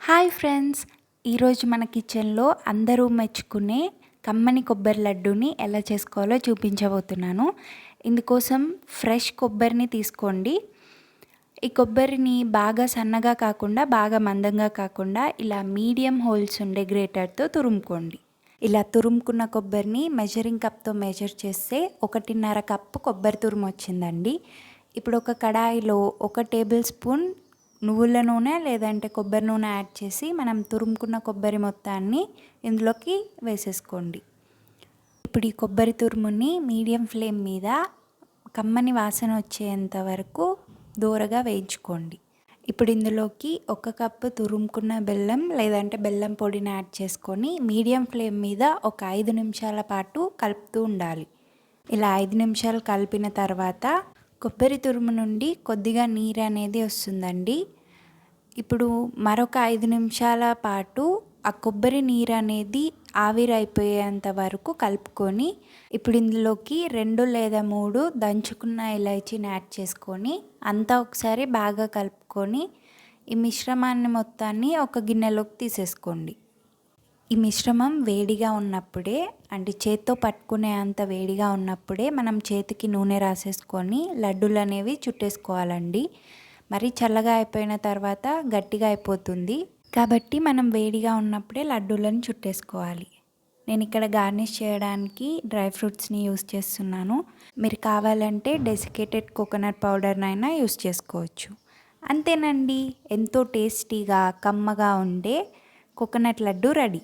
Hi friends. ఈరోజు మన కిచెన్లో అందరూ మెచ్చుకునే కమ్మని కొబ్బరి లడ్డూని ఎలా చేసుకోవాలో చూపించబోతున్నాను. ఇందుకోసం ఫ్రెష్ కొబ్బరిని తీసుకోండి. ఈ కొబ్బరిని బాగా సన్నగా కాకుండా బాగా మందంగా కాకుండా ఇలా మీడియం హోల్స్ ఉండే గ్రేటర్తో తురుముకోండి. ఇలా తురుముకున్న కొబ్బరిని మెజరింగ్ కప్తో మెజర్ చేస్తే ఒకటిన్నర కప్పు కొబ్బరి తురుము వచ్చిందండి. ఇప్పుడు ఒక కడాయిలో ఒక టేబుల్ స్పూన్ నువ్వుల నూనె లేదంటే కొబ్బరి నూనె యాడ్ చేసి మనం తురుముకున్న కొబ్బరి మొత్తాన్ని ఇందులోకి వేసేసుకోండి. ఇప్పుడు ఈ కొబ్బరి తురుముని మీడియం ఫ్లేమ్ మీద కమ్మని వాసన వచ్చేంత వరకు దూరగా వేయించుకోండి. ఇప్పుడు ఇందులోకి ఒక కప్పు తురుముకున్న బెల్లం లేదంటే బెల్లం పొడిని యాడ్ చేసుకొని మీడియం ఫ్లేమ్ మీద ఒక ఐదు నిమిషాల పాటు కలుపుతూ ఉండాలి. ఇలా ఐదు నిమిషాలు కలిపిన తర్వాత కొబ్బరి తురుము నుండి కొద్దిగా నీరు అనేది వస్తుందండి. ఇప్పుడు మరొక ఐదు నిమిషాల పాటు ఆ కొబ్బరి నీరు అనేది ఆవిరైపోయేంత వరకు కలుపుకొని ఇప్పుడు ఇందులోకి రెండు లేదా మూడు దంచుకున్న ఇలైచీని యాడ్ చేసుకొని అంతా ఒకసారి బాగా కలుపుకొని ఈ మిశ్రమాన్ని మొత్తాన్ని ఒక గిన్నెలోకి తీసేసుకోండి. ఈ మిశ్రమం వేడిగా ఉన్నప్పుడే అంటే చేత్తో పట్టుకునే అంత వేడిగా ఉన్నప్పుడే మనం చేతికి నూనె రాసేసుకొని లడ్డూలు అనేవి చుట్టేసుకోవాలండి. మరి చల్లగా అయిపోయిన తర్వాత గట్టిగా అయిపోతుంది. కాబట్టి మనం వేడిగా ఉన్నప్పుడే లడ్డూలను చుట్టేసుకోవాలి. నేను ఇక్కడ గార్నిష్ చేయడానికి డ్రై ఫ్రూట్స్ని యూస్ చేస్తున్నాను. మీరు కావాలంటే డెసికేటెడ్ కోకోనట్ పౌడర్నైనా యూస్ చేసుకోవచ్చు. అంతేనండి. ఎంతో టేస్టీగా కమ్మగా ఉండే కోకోనట్ లడ్డు రెడీ.